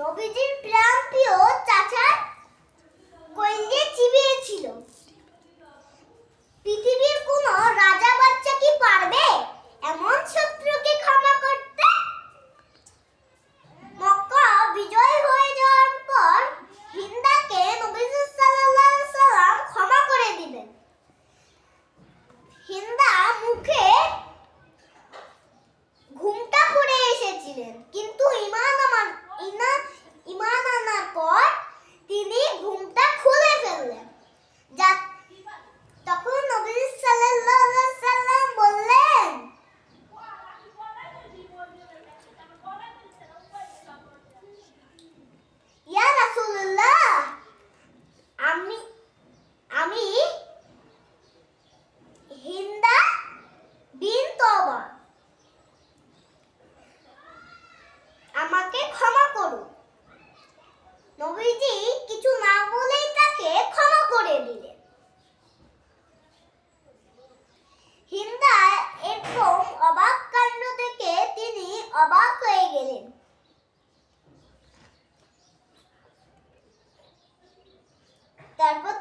নবীজির প্রাণ প্রিয় চাচার কৈন্দে চিবিয়েছিল পৃথিবীর কোন রাজা বাচ্চা কি পারবে? এমন শত্রুকে ক্ষমা করতে? মক্কা বিজয় হয়ে যাওয়ার পর হিন্দাকে নবীজি সাল্লাল্লাহু সাল্লাম ক্ষমা করে দিবেন। হিন্দা মুখে ঘুমটা পড়ে এসেছিলেন। নবীজি কিছু না বলেই তাকে ক্ষমা করে দিলেন। হিন্দা এরকম অবাক কাণ্ড থেকে তিনি অবাক হয়ে গেলেন। তারপর